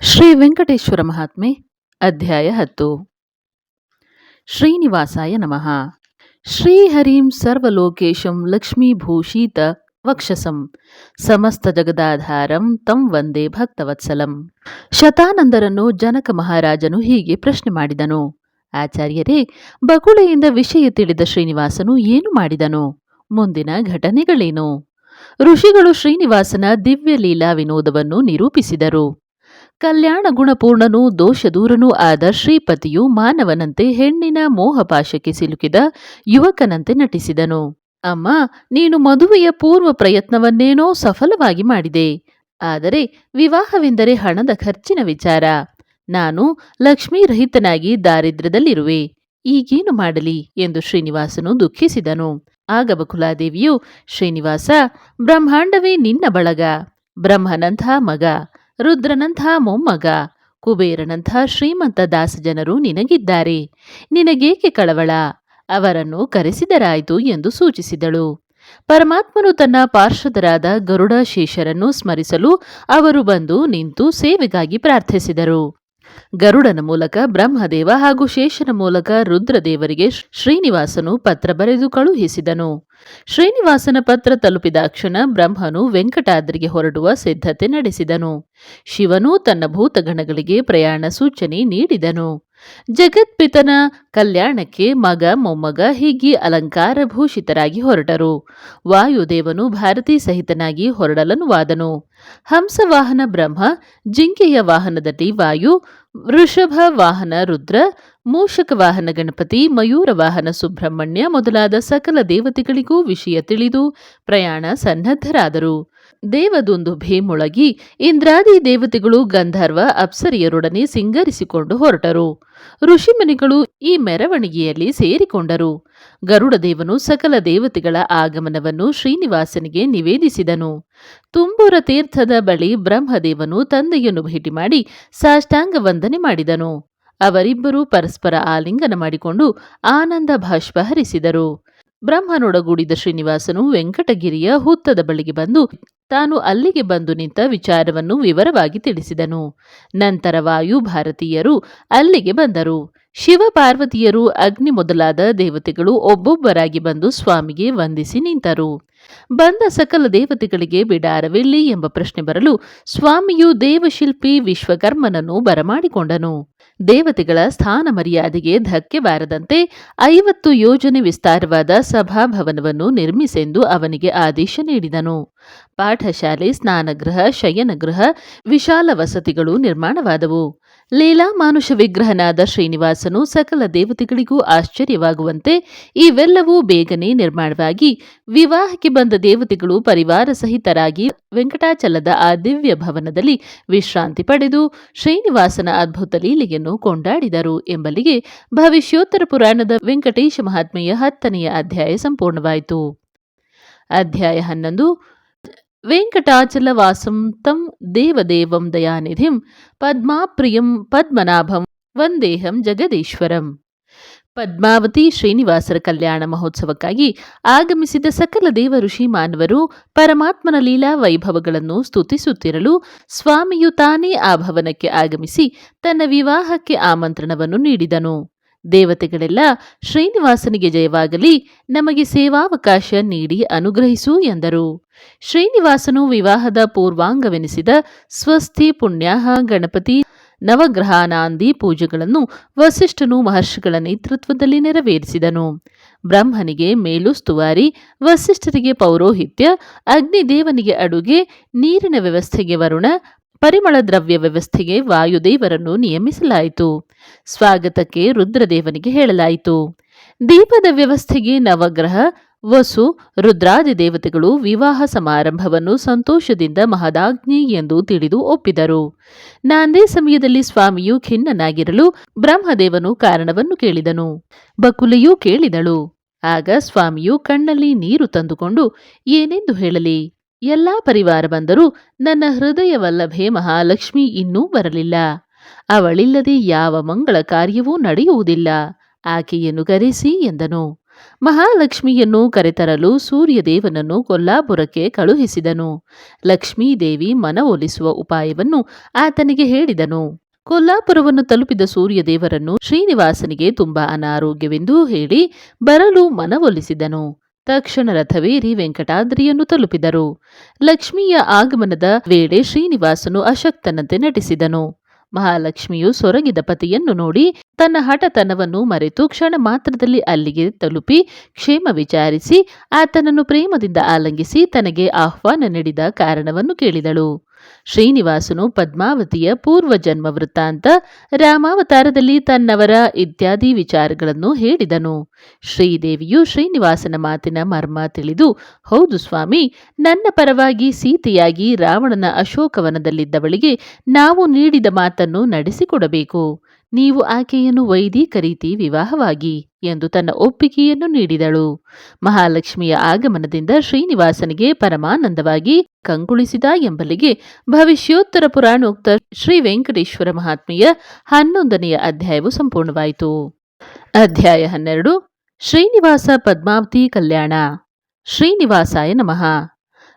ಶ್ರೀ ವೆಂಕಟೇಶ್ವರ ಮಹಾತ್ಮೆ, ಅಧ್ಯಾಯ ಹತ್ತು. ಶ್ರೀನಿವಾಸಾಯ ನಮಃ. ಶ್ರೀಹರಿಂ ಸರ್ವಲೋಕೇಶಂ ಲಕ್ಷ್ಮೀಭೂಷಿತ ವಕ್ಷಸಂ. ಸಮಸ್ತ ಜಗದಾಧಾರಂ ತಂ ವಂದೇ ಭಕ್ತವತ್ಸಲಂ. ಶತಾನಂದರನ್ನು ಜನಕ ಮಹಾರಾಜನು ಹೀಗೆ ಪ್ರಶ್ನೆ ಮಾಡಿದನು. ಆಚಾರ್ಯರೇ, ಬಗುಳೆಯಿಂದ ವಿಷಯ ತಿಳಿದ ಶ್ರೀನಿವಾಸನು ಏನು ಮಾಡಿದನು? ಮುಂದಿನ ಘಟನೆಗಳೇನು? ಋಷಿಗಳು ಶ್ರೀನಿವಾಸನ ದಿವ್ಯ ಲೀಲಾ ವಿನೋದವನ್ನು ನಿರೂಪಿಸಿದರು. ಕಲ್ಯಾಣ ಗುಣಪೂರ್ಣನೂ ದೋಷದೂರನೂ ಆದ ಶ್ರೀಪತಿಯು ಮಾನವನಂತೆ ಹೆಣ್ಣಿನ ಮೋಹಪಾಶಕ್ಕೆ ಸಿಲುಕಿದ ಯುವಕನಂತೆ ನಟಿಸಿದನು. ಅಮ್ಮ, ನೀನು ಮದುವೆಯ ಪೂರ್ವ ಪ್ರಯತ್ನವನ್ನೇನೋ ಸಫಲವಾಗಿ ಮಾಡಿದೆ. ಆದರೆ ವಿವಾಹವೆಂದರೆ ಹಣದ ಖರ್ಚಿನ ವಿಚಾರ. ನಾನು ಲಕ್ಷ್ಮೀರಹಿತನಾಗಿ ದಾರಿದ್ರ್ಯದಲ್ಲಿರುವೆ. ಈಗೇನು ಮಾಡಲಿ ಎಂದು ಶ್ರೀನಿವಾಸನು ದುಃಖಿಸಿದನು. ಆಗ ಬಕುಲಾದೇವಿಯು, ಶ್ರೀನಿವಾಸ, ಬ್ರಹ್ಮಾಂಡವೇ ನಿನ್ನ ಬಳಗ. ಬ್ರಹ್ಮನಂಥ ಮಗ. ರುದ್ರನಂಥ ಮೊಮ್ಮಗ, ಕುಬೇರನಂಥ ಶ್ರೀಮಂತ ದಾಸ ಜನರು ನಿನಗಿದ್ದಾರೆ. ನಿನಗೇಕೆ ಕಳವಳ? ಅವರನ್ನು ಕರೆಸಿದರಾಯಿತು ಎಂದು ಸೂಚಿಸಿದಳು. ಪರಮಾತ್ಮನು ತನ್ನ ಪಾರ್ಶ್ವದರಾದ ಗರುಡ ಶೇಷರನ್ನು ಸ್ಮರಿಸಲು ಅವರು ಬಂದು ನಿಂತು ಸೇವೆಗಾಗಿ ಪ್ರಾರ್ಥಿಸಿದರು. ಗರುಡನ ಮೂಲಕ, ಬ್ರಹ್ಮದೇವ ಹಾಗೂ ಶೇಷನ ಮೂಲಕ ರುದ್ರದೇವರಿಗೆ ಶ್ರೀನಿವಾಸನು ಪತ್ರ ಬರೆದು ಕಳುಹಿಸಿದನು. ಶ್ರೀನಿವಾಸನ ಪತ್ರ ತಲುಪಿದಾಕ್ಷಣ ಬ್ರಹ್ಮನು ವೆಂಕಟಾದ್ರಿಗೆ ಹೊರಡುವ ಸಿದ್ಧತೆ ನಡೆಸಿದನು. ಶಿವನೂ ತನ್ನ ಭೂತಗಣಗಳಿಗೆ ಪ್ರಯಾಣ ಸೂಚನೆ ನೀಡಿದನು. ಜಗತ್ಪಿತನ ಕಲ್ಯಾಣಕ್ಕೆ ಮಗ, ಮೊಮ್ಮಗ ಹೀಗೆ ಅಲಂಕಾರ ಭೂಷಿತರಾಗಿ ಹೊರಟರು. ವಾಯುದೇವನು ಭಾರತೀ ಸಹಿತನಾಗಿ ಹೊರಡಲನುವಾದನು ಹಂಸವಾಹನ ಬ್ರಹ್ಮ, ಜಿಂಕೆಯ ವಾಹನದಲ್ಲಿ ವಾಯು, ವೃಷಭ ವಾಹನ ರುದ್ರ, ಮೂಷಕ ವಾಹನ ಗಣಪತಿ, ಮಯೂರ ವಾಹನ ಸುಬ್ರಹ್ಮಣ್ಯ ಮೊದಲಾದ ಸಕಲ ದೇವತೆಗಳಿಗೂ ವಿಷಯ ತಿಳಿದು ಪ್ರಯಾಣ ಸನ್ನದ್ಧರಾದರು. ದೇವದೊಂದು ಭೀಮೊಳಗಿ ಇಂದ್ರಾದಿ ದೇವತೆಗಳು ಗಂಧರ್ವ ಅಪ್ಸರಿಯರೊಡನೆ ಸಿಂಗರಿಸಿಕೊಂಡು ಹೊರಟರು. ಋಷಿಮುನಿಗಳು ಈ ಮೆರವಣಿಗೆಯಲ್ಲಿ ಸೇರಿಕೊಂಡರು. ಗರುಡದೇವನು ಸಕಲ ದೇವತೆಗಳ ಆಗಮನವನ್ನು ಶ್ರೀನಿವಾಸನಿಗೆ ನಿವೇದಿಸಿದನು. ತುಂಬೂರ ತೀರ್ಥದ ಬಳಿ ಬ್ರಹ್ಮದೇವನು ತಂದೆಯನ್ನು ಭೇಟಿ ಮಾಡಿ ಸಾಷ್ಟಾಂಗ ವಂದನೆ ಮಾಡಿದನು. ಅವರಿಬ್ಬರೂ ಪರಸ್ಪರ ಆಲಿಂಗನ ಮಾಡಿಕೊಂಡು ಆನಂದ ಭಾಷ್ಪ ಹರಿಸಿದರು. ಬ್ರಹ್ಮನೊಡಗೂಡಿದ ಶ್ರೀನಿವಾಸನು ವೆಂಕಟಗಿರಿಯ ಹುತ್ತದ ಬಳಿಗೆ ಬಂದು ತಾನು ಅಲ್ಲಿಗೆ ಬಂದು ನಿಂತ ವಿಚಾರವನ್ನು ವಿವರವಾಗಿ ತಿಳಿಸಿದನು. ನಂತರ ವಾಯು ಭಾರತೀಯರು ಅಲ್ಲಿಗೆ ಬಂದರು. ಶಿವ ಪಾರ್ವತಿಯರು ಅಗ್ನಿ ಮೊದಲಾದ ದೇವತೆಗಳು ಒಬ್ಬೊಬ್ಬರಾಗಿ ಬಂದು ಸ್ವಾಮಿಗೆ ವಂದಿಸಿ ನಿಂತರು. ಬಂದ ಸಕಲ ದೇವತೆಗಳಿಗೆ ಬಿಡಾರವಿಲ್ಲಿ ಎಂಬ ಪ್ರಶ್ನೆ ಬರಲು ಸ್ವಾಮಿಯು ದೇವಶಿಲ್ಪಿ ವಿಶ್ವಕರ್ಮನನ್ನು ಬರಮಾಡಿಕೊಂಡನು. ದೇವತೆಗಳ ಸ್ಥಾನ ಮರ್ಯಾದೆಗೆ ಧಕ್ಕೆ ಬಾರದಂತೆ ಐವತ್ತು ಯೋಜನೆ ವಿಸ್ತಾರವಾದ ಸಭಾಭವನವನ್ನು ನಿರ್ಮಿಸೆಂದು ಅವನಿಗೆ ಆದೇಶ ನೀಡಿದನು. ಪಾಠಶಾಲೆ, ಸ್ನಾನಗೃಹ, ಶಯನಗೃಹ, ವಿಶಾಲ ವಸತಿಗಳು ನಿರ್ಮಾಣವಾದವು. ಲೀಲಾ ಮಾನುಷ ವಿಗ್ರಹನಾದ ಶ್ರೀನಿವಾಸನು ಸಕಲ ದೇವತೆಗಳಿಗೂ ಆಶ್ಚರ್ಯವಾಗುವಂತೆ ಇವೆಲ್ಲವೂ ಬೇಗನೆ ನಿರ್ಮಾಣವಾಗಿ ವಿವಾಹಕ್ಕೆ ಬಂದ ದೇವತೆಗಳು ಪರಿವಾರ ಸಹಿತರಾಗಿ ವೆಂಕಟಾಚಲದ ಆ ದಿವ್ಯ ಭವನದಲ್ಲಿ ವಿಶ್ರಾಂತಿ ಪಡೆದು ಶ್ರೀನಿವಾಸನ ಅದ್ಭುತ ಲೀಲೆಯನ್ನು ಕೊಂಡಾಡಿದರು ಎಂಬಲ್ಲಿಗೆ ಭವಿಷ್ಯೋತ್ತರ ಪುರಾಣದ ವೆಂಕಟೇಶ ಮಹಾತ್ಮೆಯ ಹತ್ತನೆಯ ಅಧ್ಯಾಯ ಸಂಪೂರ್ಣವಾಯಿತು. ಅಧ್ಯಾಯ ಹನ್ನೊಂದು ವೆಂಕಟಾಚಲವಾಸಂ ತಂ ದೇವದೇವಂ ದಯಾನಿಧಿಂ ಪದ್ಮಾಪ್ರಿಯಂ ಪದ್ಮನಾಭಂ ವಂದೇಹಂ ಜಗದೀಶ್ವರಂ. ಪದ್ಮಾವತಿ ಶ್ರೀನಿವಾಸರ ಕಲ್ಯಾಣ ಮಹೋತ್ಸವಕ್ಕಾಗಿ ಆಗಮಿಸಿದ ಸಕಲ ದೇವ ಋಷಿ ಮಾನವರು ಪರಮಾತ್ಮನ ಲೀಲಾ ವೈಭವಗಳನ್ನು ಸ್ತುತಿಸುತ್ತಿರಲು ಸ್ವಾಮಿಯು ತಾನೇ ಆ ಭವನಕ್ಕೆ ಆಗಮಿಸಿ ತನ್ನ ವಿವಾಹಕ್ಕೆ ಆಮಂತ್ರಣವನ್ನು ನೀಡಿದನು. ದೇವತೆಗಳೆಲ್ಲ ಶ್ರೀನಿವಾಸನಿಗೆ ಜಯವಾಗಲಿ, ನಮಗೆ ಸೇವಾವಕಾಶ ನೀಡಿ ಅನುಗ್ರಹಿಸು ಎಂದರು. ಶ್ರೀನಿವಾಸನು ವಿವಾಹದ ಪೂರ್ವಾಂಗವೆನಿಸಿದ ಸ್ವಸ್ತಿ ಪುಣ್ಯಾಹ ಗಣಪತಿ ನವಗ್ರಹಾನಾಂದಿ ಪೂಜೆಗಳನ್ನು ವಸಿಷ್ಠನು ಮಹರ್ಷಿಗಳ ನೇತೃತ್ವದಲ್ಲಿ ನೆರವೇರಿಸಿದನು. ಬ್ರಹ್ಮನಿಗೆ ಮೇಲುಸ್ತುವಾರಿ ವಸಿಷ್ಠರಿಗೆ ಪೌರೋಹಿತ್ಯ, ಅಗ್ನಿದೇವನಿಗೆ ಅಡುಗೆ, ನೀರಿನ ವ್ಯವಸ್ಥೆಗೆ ವರುಣ ಪರಿಮಳ ದ್ರವ್ಯ ವ್ಯವಸ್ಥೆಗೆ ವಾಯುದೇವರನ್ನು ನಿಯಮಿಸಲಾಯಿತು. ಸ್ವಾಗತಕ್ಕೆ ರುದ್ರದೇವನಿಗೆ ಹೇಳಲಾಯಿತು. ದೀಪದ ವ್ಯವಸ್ಥೆಗೆ ನವಗ್ರಹ, ವಸು, ರುದ್ರಾದಿ ದೇವತೆಗಳು ವಿವಾಹ ಸಮಾರಂಭವನ್ನು ಸಂತೋಷದಿಂದ ಮಹದಾಗ್ನಿ ಎಂದು ತಿಳಿದು ಒಪ್ಪಿದರು. ನಾಂದೇ ಸಮಯದಲ್ಲಿ ಸ್ವಾಮಿಯು ಖಿನ್ನನಾಗಿರಲು ಬ್ರಹ್ಮದೇವನು ಕಾರಣವನ್ನು ಕೇಳಿದನು. ಬಕುಲೆಯೂ ಕೇಳಿದಳು. ಆಗ ಸ್ವಾಮಿಯು ಕಣ್ಣಲ್ಲಿ ನೀರು ತಂದುಕೊಂಡು, ಏನೆಂದು ಹೇಳಲಿ? ಎಲ್ಲಾ ಪರಿವಾರ ಬಂದರೂ ನನ್ನ ಹೃದಯವಲ್ಲಭೆ ಮಹಾಲಕ್ಷ್ಮಿ ಇನ್ನೂ ಬರಲಿಲ್ಲ. ಅವಳಿಲ್ಲದೆ ಯಾವ ಮಂಗಳ ಕಾರ್ಯವೂ ನಡೆಯುವುದಿಲ್ಲ. ಆಕೆಯನ್ನು ಕರೆಸಿ ಎಂದನು. ಮಹಾಲಕ್ಷ್ಮಿಯನ್ನು ಕರೆತರಲು ಸೂರ್ಯದೇವನನ್ನು ಕೊಲ್ಲಾಪುರಕ್ಕೆ ಕಳುಹಿಸಿದನು. ಲಕ್ಷ್ಮೀದೇವಿ ಮನವೊಲಿಸುವ ಉಪಾಯವನ್ನು ಆತನಿಗೆ ಹೇಳಿದನು. ಕೊಲ್ಲಾಪುರವನ್ನು ತಲುಪಿದ ಸೂರ್ಯದೇವರನ್ನು ಶ್ರೀನಿವಾಸನಿಗೆ ತುಂಬಾ ಅನಾರೋಗ್ಯವೆಂದು ಹೇಳಿ ಬರಲು ಮನವೊಲಿಸಿದನು. ತಕ್ಷಣ ರಥವೇರಿ ವೆಂಕಟಾದ್ರಿಯನ್ನು ತಲುಪಿದರು. ಲಕ್ಷ್ಮಿಯ ಆಗಮನದ ವೇಳೆ ಶ್ರೀನಿವಾಸನು ಅಶಕ್ತನಂತೆ ನಟಿಸಿದನು. ಮಹಾಲಕ್ಷ್ಮಿಯು ಸೊರಗಿದ ಪತಿಯನ್ನು ನೋಡಿ ತನ್ನ ಹಠತನವನ್ನು ಮರೆತು ಕ್ಷಣ ಮಾತ್ರದಲ್ಲಿ ಅಲ್ಲಿಗೆ ತಲುಪಿ ಕ್ಷೇಮ ವಿಚಾರಿಸಿ ಆತನನ್ನು ಪ್ರೇಮದಿಂದ ಆಲಂಗಿಸಿ ತನಗೆ ಆಹ್ವಾನ ನೀಡಿದ ಕಾರಣವನ್ನು ಕೇಳಿದಳು. ಶ್ರೀನಿವಾಸನು ಪದ್ಮಾವತಿಯ ಪೂರ್ವ ಜನ್ಮ ವೃತ್ತಾಂತ ರಾಮಾವತಾರದಲ್ಲಿ ತನ್ನವರ ಇತ್ಯಾದಿ ವಿಚಾರಗಳನ್ನು ಹೇಳಿದನು. ಶ್ರೀದೇವಿಯು ಶ್ರೀನಿವಾಸನ ಮಾತಿನ ಮರ್ಮ ತಿಳಿದು, ಹೌದು ಸ್ವಾಮಿ, ನನ್ನ ಪರವಾಗಿ ಸೀತೆಯಾಗಿ ರಾವಣನ ಅಶೋಕವನದಲ್ಲಿದ್ದವಳಿಗೆ ನಾವು ನೀಡಿದ ಮಾತನ್ನು ನಡೆಸಿಕೊಡಬೇಕು. ನೀವು ಆಕೆಯನ್ನು ವೈದಿಕ ರೀತಿ ವಿವಾಹವಾಗಿ ಎಂದು ತನ್ನ ಒಪ್ಪಿಗೆಯನ್ನು ನೀಡಿದಳು. ಮಹಾಲಕ್ಷ್ಮಿಯ ಆಗಮನದಿಂದ ಶ್ರೀನಿವಾಸನಿಗೆ ಪರಮಾನಂದವಾಗಿ ಕಂಗುಳಿಸಿದ ಎಂಬಲಿಗೆ ಭವಿಷ್ಯೋತ್ತರ ಪುರಾಣೋಕ್ತ ಶ್ರೀ ವೆಂಕಟೇಶ್ವರ ಮಹಾತ್ಮೆಯ ಹನ್ನೊಂದನೆಯ ಅಧ್ಯಾಯವು ಸಂಪೂರ್ಣವಾಯಿತು. ಅಧ್ಯಾಯ ಹನ್ನೆರಡು, ಶ್ರೀನಿವಾಸ ಪದ್ಮಾವತಿ ಕಲ್ಯಾಣ. ಶ್ರೀನಿವಾಸಾಯ ನಮಃ.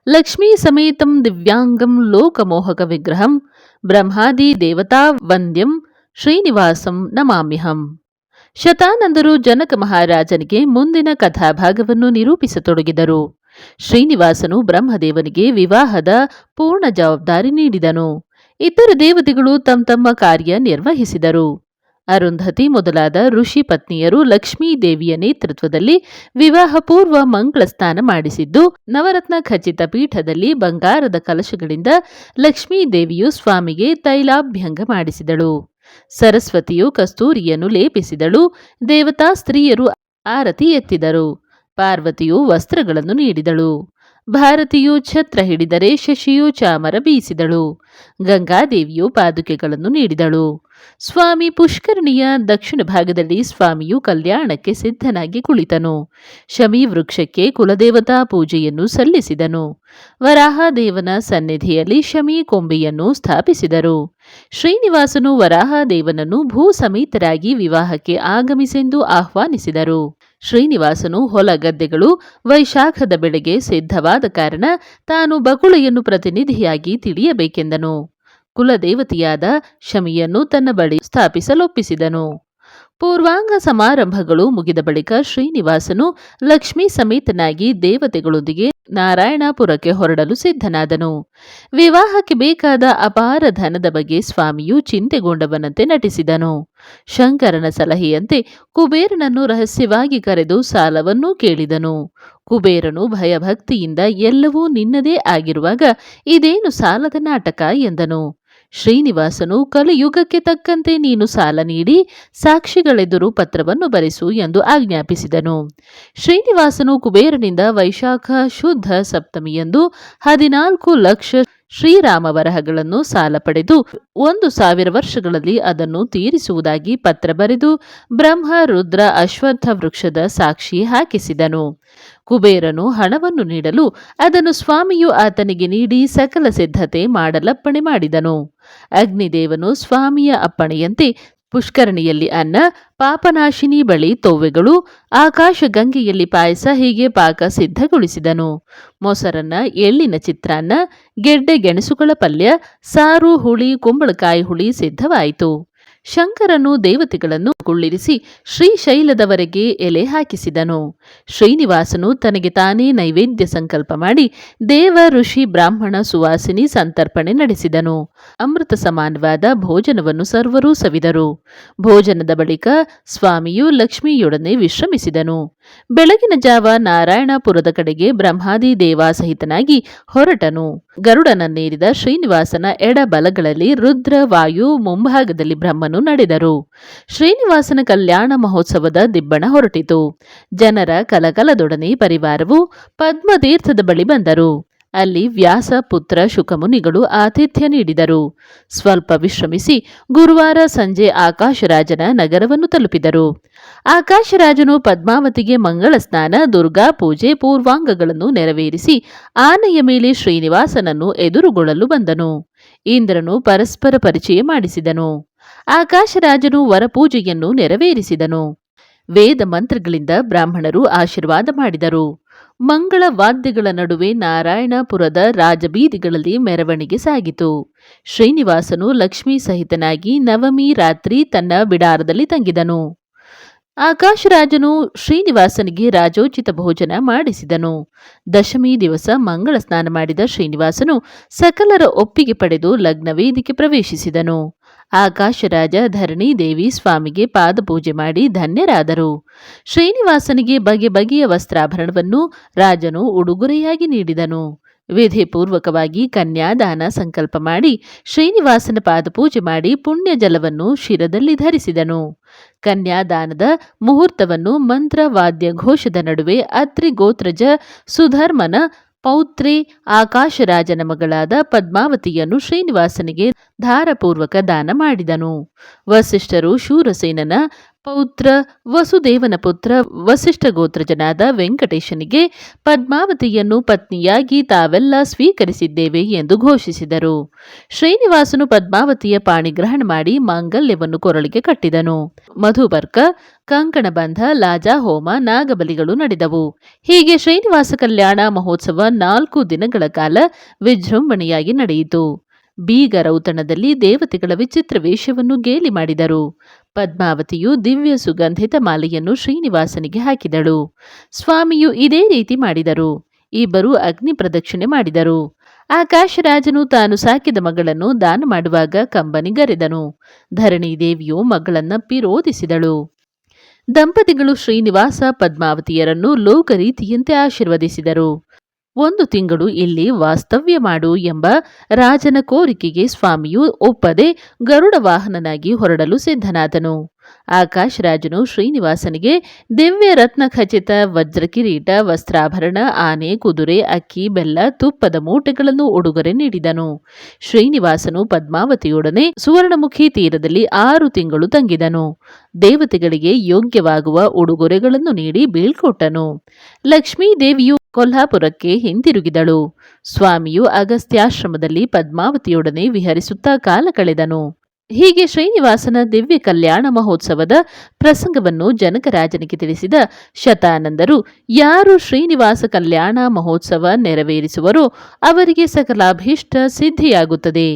ಲಕ್ಷ್ಮೀ ಸಮೇತಂ ದಿವ್ಯಾಂಗಂ ಲೋಕಮೋಹಕ ವಿಗ್ರಹಂ ಬ್ರಹ್ಮಾದಿ ದೇವತಾ ವಂದ್ಯಂ ಶ್ರೀನಿವಾಸಂ ನಮಾಮ್ಯಹಂ. ಶತಾನಂದರು ಜನಕ ಮಹಾರಾಜನಿಗೆ ಮುಂದಿನ ಕಥಾಭಾಗವನ್ನು ನಿರೂಪಿಸತೊಡಗಿದರು. ಶ್ರೀನಿವಾಸನು ಬ್ರಹ್ಮದೇವನಿಗೆ ವಿವಾಹದ ಪೂರ್ಣ ಜವಾಬ್ದಾರಿ ನೀಡಿದನು. ಇತರ ದೇವತೆಗಳು ತಮ್ಮ ತಮ್ಮ ಕಾರ್ಯ ನಿರ್ವಹಿಸಿದರು. ಅರುಂಧತಿ ಮೊದಲಾದ ಋಷಿ ಪತ್ನಿಯರು ಲಕ್ಷ್ಮೀ ದೇವಿಯ ನೇತೃತ್ವದಲ್ಲಿ ವಿವಾಹ ಪೂರ್ವ ಮಂಗಳ ಸ್ನಾನ ಮಾಡಿಸಿದ್ದು, ನವರತ್ನ ಖಚಿತ ಪೀಠದಲ್ಲಿ ಬಂಗಾರದ ಕಲಶಗಳಿಂದ ಲಕ್ಷ್ಮೀ ದೇವಿಯು ಸ್ವಾಮಿಗೆ ತೈಲಾಭ್ಯಂಗ ಮಾಡಿಸಿದಳು. ಸರಸ್ವತಿಯು ಕಸ್ತೂರಿಯನ್ನು ಲೇಪಿಸಿದಳು. ದೇವತಾ ಸ್ತ್ರೀಯರು ಆರತಿ ಎತ್ತಿದರು. ಪಾರ್ವತಿಯು ವಸ್ತ್ರಗಳನ್ನು ನೀಡಿದಳು. ಭಾರತಿಯು ಛತ್ರ ಹಿಡಿದರೆ ಶಶಿಯು ಚಾಮರ ಬೀಸಿದಳು. ಗಂಗಾದೇವಿಯು ಪಾದುಕೆಗಳನ್ನು ನೀಡಿದಳು. ಸ್ವಾಮಿ ಪುಷ್ಕರಣಿಯ ದಕ್ಷಿಣ ಭಾಗದಲ್ಲಿ ಸ್ವಾಮಿಯು ಕಲ್ಯಾಣಕ್ಕೆ ಸಿದ್ಧನಾಗಿ ಕುಳಿತನು. ಶಮಿ ವೃಕ್ಷಕ್ಕೆ ಕುಲದೇವತಾ ಪೂಜೆಯನ್ನು ಸಲ್ಲಿಸಿದನು. ವರಾಹದೇವನ ಸನ್ನಿಧಿಯಲ್ಲಿ ಶಮಿ ಕೊಂಬೆಯನ್ನು ಸ್ಥಾಪಿಸಿದರು. ಶ್ರೀನಿವಾಸನು ವರಾಹದೇವನನ್ನು ಭೂ ಸಮೇತರಾಗಿ ವಿವಾಹಕ್ಕೆ ಆಗಮಿಸೆಂದು ಆಹ್ವಾನಿಸಿದರು. ಶ್ರೀನಿವಾಸನು ಹೊಲ ಗದ್ದೆಗಳು ವೈಶಾಖದ ಬೆಳೆಗೆ ಸಿದ್ಧವಾದ ಕಾರಣ ತಾನು ಬಕುಳೆಯನ್ನು ಪ್ರತಿನಿಧಿಯಾಗಿ ತಿಳಿಯಬೇಕೆಂದನು. ಕುಲದೇವತೆಯಾದ ಶಮಿಯನ್ನು ತನ್ನ ಬಳಿ ಸ್ಥಾಪಿಸಲೊಪ್ಪಿಸಿದನು. ಪೂರ್ವಾಂಗ ಸಮಾರಂಭಗಳು ಮುಗಿದ ಬಳಿಕ ಶ್ರೀನಿವಾಸನು ಲಕ್ಷ್ಮೀ ಸಮೇತನಾಗಿ ದೇವತೆಗಳೊಂದಿಗೆ ನಾರಾಯಣಪುರಕ್ಕೆ ಹೊರಡಲು ಸಿದ್ಧನಾದನು. ವಿವಾಹಕ್ಕೆ ಬೇಕಾದ ಅಪಾರ ಧನದ ಬಗ್ಗೆ ಸ್ವಾಮಿಯು ಚಿಂತೆಗೊಂಡವನಂತೆ ನಟಿಸಿದನು. ಶಂಕರನ ಸಲಹೆಯಂತೆ ಕುಬೇರನನ್ನು ರಹಸ್ಯವಾಗಿ ಕರೆದು ಸಾಲವನ್ನೂ ಕೇಳಿದನು. ಕುಬೇರನು ಭಯಭಕ್ತಿಯಿಂದ ಎಲ್ಲವೂ ನಿನ್ನದೇ ಆಗಿರುವಾಗ ಇದೇನು ಸಾಲದ ನಾಟಕ ಎಂದನು. ಶ್ರೀನಿವಾಸನು, ಕಲಿಯುಗಕ್ಕೆ ತಕ್ಕಂತೆ ನೀನು ಸಾಲ ನೀಡಿ, ಸಾಕ್ಷಿಗಳೆದುರು ಪತ್ರವನ್ನು ಬರೆಸು ಎಂದು ಆಜ್ಞಾಪಿಸಿದನು. ಶ್ರೀನಿವಾಸನು ಕುಬೇರನಿಂದ ವೈಶಾಖ ಶುದ್ಧ ಸಪ್ತಮಿಯಂದು ಹದಿನಾಲ್ಕು ಲಕ್ಷ ಶ್ರೀರಾಮ ವರಹಗಳನ್ನು ಸಾಲ ಪಡೆದು ಒಂದು ಸಾವಿರ ವರ್ಷಗಳಲ್ಲಿ ಅದನ್ನು ತೀರಿಸುವುದಾಗಿ ಪತ್ರ ಬರೆದು ಬ್ರಹ್ಮ, ರುದ್ರ, ಅಶ್ವತ್ಥ ವೃಕ್ಷದ ಸಾಕ್ಷಿ ಹಾಕಿಸಿದನು. ಕುಬೇರನು ಹಣವನ್ನು ನೀಡಲು ಅದನ್ನು ಸ್ವಾಮಿಯು ಆತನಿಗೆ ನೀಡಿ ಸಕಲ ಸಿದ್ಧತೆ ಮಾಡಲಪ್ಪಣೆ ಮಾಡಿದನು. ಅಗ್ನಿದೇವನು ಸ್ವಾಮಿಯ ಅಪ್ಪಣೆಯಂತೆ ಪುಷ್ಕರಣಿಯಲ್ಲಿ ಅನ್ನ, ಪಾಪನಾಶಿನಿ ಬಳಿ ತೋವೆಗಳು ಆಕಾಶ ಗಂಗೆಯಲ್ಲಿ ಪಾಯಸ ಹೀಗೆ ಪಾಕ ಸಿದ್ಧಗೊಳಿಸಿದನು. ಮೊಸರನ್ನ, ಎಳ್ಳಿನ ಚಿತ್ರಾನ್ನ, ಗೆಡ್ಡೆ ಗೆಣಸುಗಳ ಪಲ್ಯ, ಸಾರು ಹುಳಿ, ಕುಂಬಳಕಾಯಿ ಹುಳಿ ಸಿದ್ಧವಾಯಿತು. ಶಂಕರನು ದೇವತೆಗಳನ್ನು ಕುಳ್ಳಿರಿಸಿ ಶ್ರೀಶೈಲದವರೆಗೆ ಎಲೆ ಹಾಕಿಸಿದನು. ಶ್ರೀನಿವಾಸನು ತನಗೆ ತಾನೇ ನೈವೇದ್ಯ ಸಂಕಲ್ಪ ಮಾಡಿ ದೇವ, ಋಷಿ, ಬ್ರಾಹ್ಮಣ, ಸುವಾಸಿನಿ ಸಂತರ್ಪಣೆ ನಡೆಸಿದನು. ಅಮೃತ ಸಮಾನವಾದ ಭೋಜನವನ್ನು ಸರ್ವರೂ ಸವಿದರು. ಭೋಜನದ ಬಳಿಕ ಸ್ವಾಮಿಯು ಲಕ್ಷ್ಮಿಯೊಡನೆ ವಿಶ್ರಮಿಸಿದನು. ಬೆಳಗಿನ ಜಾವ ನಾರಾಯಣಪುರದ ಕಡೆಗೆ ಬ್ರಹ್ಮಾದಿ ದೇವಾಸಹಿತನಾಗಿ ಹೊರಟನು. ಗರುಡನನ್ನೇರಿದ ಶ್ರೀನಿವಾಸನ ಎಡ ಬಲಗಳಲ್ಲಿ ರುದ್ರ, ವಾಯು, ಮುಂಭಾಗದಲ್ಲಿ ಬ್ರಹ್ಮನು ನಡೆದರು. ಶ್ರೀನಿವಾಸನ ಕಲ್ಯಾಣ ಮಹೋತ್ಸವದ ದಿಬ್ಬಣ ಹೊರಟಿತು. ಜನರ ಕಲಕಲದೊಡನೆ ಪರಿವಾರವು ಪದ್ಮತೀರ್ಥದ ಬಳಿ ಬಂದರು. ಅಲ್ಲಿ ವ್ಯಾಸ, ಪುತ್ರ, ಶುಕಮುನಿಗಳು ಆತಿಥ್ಯ ನೀಡಿದರು. ಸ್ವಲ್ಪ ವಿಶ್ರಮಿಸಿ ಗುರುವಾರ ಸಂಜೆ ಆಕಾಶರಾಜನ ನಗರವನ್ನು ತಲುಪಿದರು. ಆಕಾಶರಾಜನು ಪದ್ಮಾವತಿಗೆ ಮಂಗಳ ಸ್ನಾನ, ದುರ್ಗಾ ಪೂಜೆ, ಪೂರ್ವಾಂಗಗಳನ್ನು ನೆರವೇರಿಸಿ ಆನೆಯ ಮೇಲೆ ಶ್ರೀನಿವಾಸನನ್ನು ಎದುರುಗೊಳ್ಳಲು ಬಂದನು. ಇಂದ್ರನು ಪರಸ್ಪರ ಪರಿಚಯ ಮಾಡಿಸಿದನು. ಆಕಾಶರಾಜನು ವರಪೂಜೆಯನ್ನು ನೆರವೇರಿಸಿದನು. ವೇದ ಮಂತ್ರಗಳಿಂದ ಬ್ರಾಹ್ಮಣರು ಆಶೀರ್ವಾದ ಮಾಡಿದರು. ಮಂಗಳ ವಾದ್ಯಗಳ ನಡುವೆ ನಾರಾಯಣಪುರದ ರಾಜಬೀದಿಗಳಲ್ಲಿ ಮೆರವಣಿಗೆ ಸಾಗಿತು. ಶ್ರೀನಿವಾಸನು ಲಕ್ಷ್ಮೀ ಸಹಿತನಾಗಿ ನವಮಿ ರಾತ್ರಿ ತನ್ನ ಬಿಡಾರದಲ್ಲಿ ತಂಗಿದನು. ಆಕಾಶರಾಜನು ಶ್ರೀನಿವಾಸನಿಗೆ ರಾಜೋಚಿತ ಭೋಜನ ಮಾಡಿಸಿದನು. ದಶಮಿ ದಿವಸ ಮಂಗಳ ಸ್ನಾನ ಮಾಡಿದ ಶ್ರೀನಿವಾಸನು ಸಕಲರ ಒಪ್ಪಿಗೆ ಪಡೆದು ಲಗ್ನ ವೇದಿಕೆ ಪ್ರವೇಶಿಸಿದನು. ಆಕಾಶರಾಜ ಧರಣಿ ದೇವಿ ಸ್ವಾಮಿಗೆ ಪಾದಪೂಜೆ ಮಾಡಿ ಧನ್ಯರಾದರು. ಶ್ರೀನಿವಾಸನಿಗೆ ಬಗೆ ಬಗೆಯ ವಸ್ತ್ರಾಭರಣವನ್ನು ರಾಜನು ಉಡುಗೊರೆಯಾಗಿ ನೀಡಿದನು. ವಿಧಿಪೂರ್ವಕವಾಗಿ ಕನ್ಯಾದಾನ ಸಂಕಲ್ಪ ಮಾಡಿ ಶ್ರೀನಿವಾಸನ ಪಾದಪೂಜೆ ಮಾಡಿ ಪುಣ್ಯ ಜಲವನ್ನು ಶಿರದಲ್ಲಿ ಧರಿಸಿದನು. ಕನ್ಯಾದಾನದ ಮುಹೂರ್ತವನ್ನು ಮಂತ್ರವಾದ್ಯ ಘೋಷದ ನಡುವೆ ಅತ್ರಿ ಗೋತ್ರಜ ಸುಧರ್ಮನ ಪೌತ್ರಿ ಆಕಾಶರಾಜನ ಮಗಳಾದ ಪದ್ಮಾವತಿಯನ್ನು ಶ್ರೀನಿವಾಸನಿಗೆ ಧಾರಪೂರ್ವಕ ದಾನ ಮಾಡಿದನು. ವಸಿಷ್ಠರು ಶೂರಸೇನನ ಪೌತ್ರ ವಸುದೇವನ ಪುತ್ರ ವಸಿಷ್ಠ ಗೋತ್ರಜನಾದ ವೆಂಕಟೇಶನಿಗೆ ಪದ್ಮಾವತಿಯನ್ನು ಪತ್ನಿಯಾಗಿ ತಾವೆಲ್ಲ ಸ್ವೀಕರಿಸಿದ್ದೇವೆ ಎಂದು ಘೋಷಿಸಿದರು. ಶ್ರೀನಿವಾಸನು ಪದ್ಮಾವತಿಯ ಪಾಣಿಗ್ರಹಣ ಮಾಡಿ ಮಾಂಗಲ್ಯವನ್ನು ಕೊರಳಿಗೆ ಕಟ್ಟಿದನು. ಮಧುಬರ್ಕ, ಕಂಕಣಬಂಧ ಲಾಜಾ ಹೋಮ ನಾಗಬಲಿಗಳು ನಡೆದವು. ಹೀಗೆ ಶ್ರೀನಿವಾಸ ಕಲ್ಯಾಣ ಮಹೋತ್ಸವ ನಾಲ್ಕು ದಿನಗಳ ಕಾಲ ವಿಜೃಂಭಣೆಯಾಗಿ ನಡೆಯಿತು. ಬೀಗರೌತಣದಲ್ಲಿ ದೇವತೆಗಳ ವಿಚಿತ್ರ ವೇಷವನ್ನು ಗೇಲಿ ಮಾಡಿದರು. ಪದ್ಮಾವತಿಯು ದಿವ್ಯ ಸುಗಂಧಿತ ಮಾಲೆಯನ್ನು ಶ್ರೀನಿವಾಸನಿಗೆ ಹಾಕಿದಳು. ಸ್ವಾಮಿಯು ಇದೇ ರೀತಿ ಮಾಡಿದರು. ಇಬ್ಬರು ಅಗ್ನಿ ಪ್ರದಕ್ಷಿಣೆ ಮಾಡಿದರು. ಆಕಾಶರಾಜನು ತಾನು ಸಾಕಿದ ಮಗಳನ್ನು ದಾನ ಮಾಡುವಾಗ ಕಂಬನಿಗರೆದನು ಧರಣಿ ದೇವಿಯು ಮಗಳನ್ನಪ್ಪಿ ರೋಧಿಸಿದಳು ದಂಪತಿಗಳು ಶ್ರೀನಿವಾಸ ಪದ್ಮಾವತಿಯರನ್ನು ಲೋಕ ರೀತಿಯಂತೆ ಆಶೀರ್ವದಿಸಿದರು. ಒಂದು ತಿಂಗಳು ಇಲ್ಲಿ ವಾಸ್ತವ್ಯ ಮಾಡು ಎಂಬ ರಾಜನ ಕೋರಿಕೆಗೆ ಸ್ವಾಮಿಯು ಒಪ್ಪದೆ ಗರುಡ ವಾಹನನಾಗಿ ಹೊರಡಲು ಸಿದ್ಧನಾದನು. ಆಕಾಶರಾಜನು ಶ್ರೀನಿವಾಸನಿಗೆ ದಿವ್ಯ ರತ್ನ ಖಚಿತ, ವಜ್ರ ಕಿರೀಟ, ವಸ್ತ್ರಾಭರಣ, ಆನೆ, ಕುದುರೆ, ಅಕ್ಕಿ, ಬೆಲ್ಲ, ತುಪ್ಪದ ಮೂಟೆಗಳನ್ನು ಉಡುಗೊರೆ ನೀಡಿದನು. ಶ್ರೀನಿವಾಸನು ಪದ್ಮಾವತಿಯೊಡನೆ ಸುವರ್ಣಮುಖಿ ತೀರದಲ್ಲಿ ಆರು ತಿಂಗಳು ತಂಗಿದನು. ದೇವತೆಗಳಿಗೆ ಯೋಗ್ಯವಾಗುವ ಉಡುಗೊರೆಗಳನ್ನು ನೀಡಿ ಬೀಳ್ಕೊಟ್ಟನು. ಲಕ್ಷ್ಮೀ ದೇವಿಯು ಕೊಲ್ಹಾಪುರಕ್ಕೆ ಹಿಂದಿರುಗಿದಳು ಸ್ವಾಮಿಯು ಅಗಸ್ತ್ಯಾಶ್ರಮದಲ್ಲಿ ಪದ್ಮಾವತಿಯೊಡನೆ ವಿಹರಿಸುತ್ತಾ ಕಾಲ ಕಳೆದನು. ಹೀಗೆ ಶ್ರೀನಿವಾಸನ ದಿವ್ಯ ಕಲ್ಯಾಣ ಮಹೋತ್ಸವದ ಪ್ರಸಂಗವನ್ನು ಜನಕರಾಜನಿಗೆ ತಿಳಿಸಿದ ಶತಾನಂದರು, ಯಾರು ಶ್ರೀನಿವಾಸ ಕಲ್ಯಾಣ ಮಹೋತ್ಸವ ನೆರವೇರಿಸುವರೋ ಅವರಿಗೆ ಸಕಲಾಭೀಷ್ಟ ಸಿದ್ಧಿಯಾಗುತ್ತದೆ.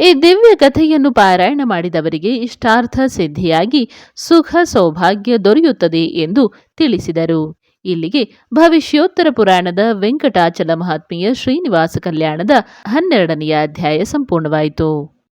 ಈ ದಿವ್ಯ ಕಥೆಯನ್ನು ಪಾರಾಯಣ ಮಾಡಿದವರಿಗೆ ಇಷ್ಟಾರ್ಥ ಸಿದ್ಧಿಯಾಗಿ ಸುಖ ಸೌಭಾಗ್ಯ ದೊರೆಯುತ್ತದೆ ಎಂದು ತಿಳಿಸಿದರು. ಇಲ್ಲಿಗೆ ಭವಿಷ್ಯೋತ್ತರ ಪುರಾಣದ ವೆಂಕಟಾಚಲ ಮಹಾತ್ಮೆಯ ಶ್ರೀನಿವಾಸ ಕಲ್ಯಾಣದ ಹನ್ನೆರಡನೆಯ ಅಧ್ಯಾಯ ಸಂಪೂರ್ಣವಾಯಿತು.